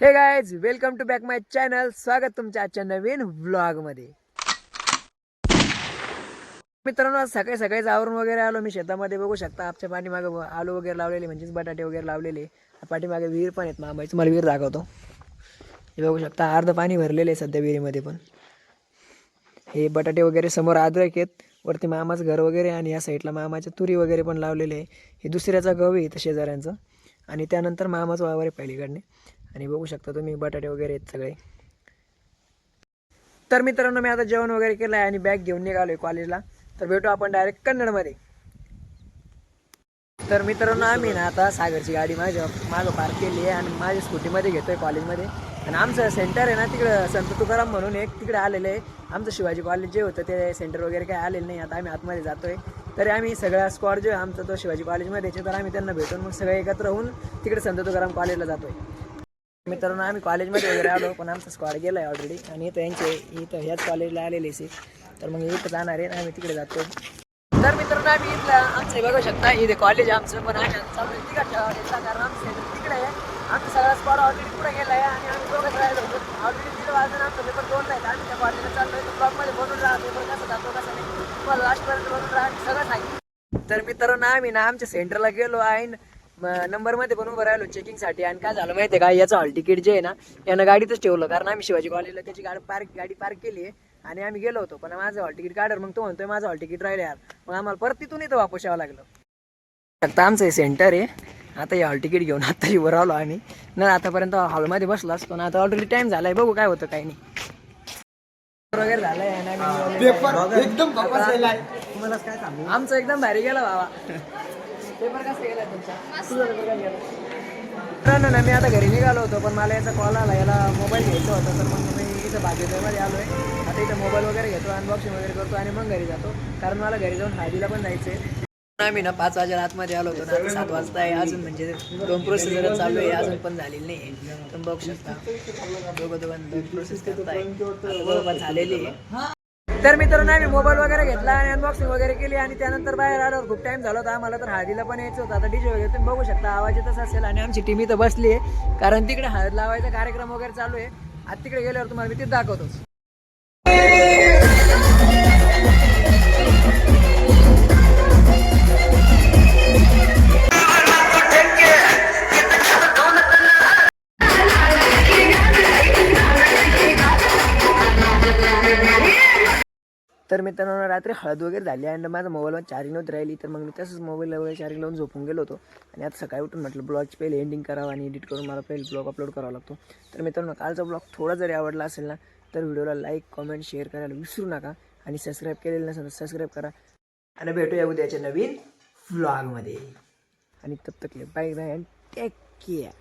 हे guys welcome to back my channel स्वागत तुमच्या आजच्या नवीन व्लॉगमध्ये मित्रांनो आज सकाळी सकाळीच आवरून वगैरे आलो. मी शेतामध्ये बघू शकता आमच्या पाठीमागे आलू वगैरे लावलेले म्हणजेच बटाटे वगैरे लावलेले. पाठीमागे विहीर पण आहेत मामाची मला विहीर दाखवतो. हे बघू शकता अर्ध पाणी भरलेले आहे सध्या विहिरीमध्ये पण. हे बटाटे वगैरे समोर आद्रक आहेत. वरती मामाचं घर वगैरे आणि या साईडला मामाच्या तुरी वगैरे पण लावलेले आहे. हे दुसऱ्याचा गहू आहे इथं शेजाऱ्यांचं. आणि त्यानंतर मामाचं वावर आहे पहिलीकडने आणि बघू शकता तुम्ही बटाटे वगैरे आहेत सगळे. तर मित्रांनो मी आता जेवण वगैरे केलं आहे आणि बॅग घेऊन निघालो आहे कॉलेजला तर भेटू आपण डायरेक्ट कन्नडमध्ये. तर मित्रांनो आम्ही ना आता सागरची गाडी माझ्या मागं पार्क केली आहे आणि माझ्या स्कूटीमध्ये घेतोय कॉलेजमध्ये आणि आमचं सेंटर आहे ना तिकडं संत तुकाराम म्हणून एक तिकडे आलेलं आहे. आमचं शिवाजी कॉलेज जे होतं ते सेंटर वगैरे काही आलेलं नाही. आता आम्ही आतमध्ये जातोय. तरी आम्ही सगळा स्क्वॉड जो आहे आमचा तो शिवाजी कॉलेजमध्ये तर आम्ही त्यांना भेटून मग सगळे एकत्र होऊन तिकडे संत तुकाराम कॉलेजला जातोय. मित्रांनो आम्ही कॉलेजमध्ये वगैरे आलो पण आमचा स्क्वॉड गेला आहे ऑलरेडी आणि इथं यांचे इथं ह्याच कॉलेजला आलेले से तर मग इथं जाणार आहे आम्ही तिकडे जातो. तर मित्रांनो आम्ही इथलं आमचं बघू शकता. इथे कॉलेज आमचं पण आहे. चालू तिकडच्या कारण आमचं तिकडे आहे. आमचा सगळा स्क्वॉड ऑलरेडी पुढे गेला आहे आणि आम्ही दोघं राहिलो होतो. ऑलरेडी तिथे वाजून आमचं पेपर दोन आहेत आम्ही त्या कॉलेजला चाललो आहे ब्लॉकमध्ये बनून राहा. पेपर कसं जातो कसं नाही. तुम्हाला लास्टपर्यंत बनून राहा. सगळं सांगितलं तर मित्रांनो आम्ही ना आमच्या सेंटरला गेलो आहे. नंबरमध्ये पण उभं राहिलो चेकिंगसाठी. आणि काय झालं माहितीये का याचं हॉल तिकीट जे आहे ना यानं गाडीतच ठेवलं. कारण आम्ही शिवाजी कॉलेजला त्याची गाडी पार्क गाडी पार्क केली आहे. आणि आम्ही गेलो होतो. पण माझं हॉल तिकीट काढर मग तो म्हणतोय माझं हॉल तिकीट राहिलं यार. मग आम्हाला परत तिथून इथं वापस यावं लागलं. फक्त आमचं हे सेंटर आहे. आता हे हॉल तिकीट घेऊन आता वर आलो आम्ही. न आतापर्यंत हॉलमध्ये बसलो असतो. ना आता ऑलरेडी टाइम झालाय. बघू काय होतं काही नाही. वगैरे झालंय. आणि आम्ही एकदम काय सांगू आमचं एकदम भारी गेला बाबा पेपर कसा गेला तुमचा? तुझा पेपर काय गेला? मित्रांनो ना मी आता घरी निघालो होतो पण मला याचा कॉल आला याला मोबाईल घ्यायचा होता तर मग मी इथं भाग्योदयमध्ये आलो आहे आता इथं मोबाईल वगैरे घेतो अनबॉक्सिंग वगैरे करतो आणि मग घरी जातो. कारण मला घरी जाऊन हळदीला पण जायचं आहे आम्ही ना पाच वाजेला आतमध्ये आलो होतो ना आता सात वाजता आहे अजून म्हणजे दोन प्रोसेस चालू आहे अजून पण झालेली नाही तुम्ही बघू शकता. दोघं दोघं प्रोसेस करताय. बरोबर झालेली आहे. तर मित्रांनो आम्ही मोबाईल वगैरे घेतला आणि अनबॉक्सिंग वगैरे केली आणि त्यानंतर बाहेर आलो. खूप टाइम झाला होता. आम्हाला तर हळदीला पण यायचं होतं. आता डीजे वगैरे तुम्ही बघू शकता. आवाज येतच असेल आणि आमची टीम इथं बसली आहे. कारण तिकडे हळद लावायचा कार्यक्रम वगैरे चालू आहे. आता तिकडे गेल्यावर तुम्हाला मी तिथे दाखवतोच. तर मित्रांनो रात्री हळद वगैरे झाली आणि माझा मोबाईलवर चार्जिंग होत राहिली. तर मग मी तसंच मोबाईल वगैरे चार्जिंग लावून झोपून गेलो होतो. आणि आता सकाळी उठून म्हटलं ब्लॉगची पहिले एंडिंग करावं आणि एडिट करून मला पहिले ब्लॉग अपलोड करावा लागतो. तर मित्रांनो कालचा ब्लॉग थोडा जरी आवडला असेल ना तर व्हिडिओला लाईक कॉमेंट शेअर करायला विसरू नका. आणि सबस्क्राईब केलेलं नसेल तर सबस्क्राईब करा. आणि भेटूया उद्याच्या नवीन व्लॉगमध्ये आणि तब तक bye bye and take care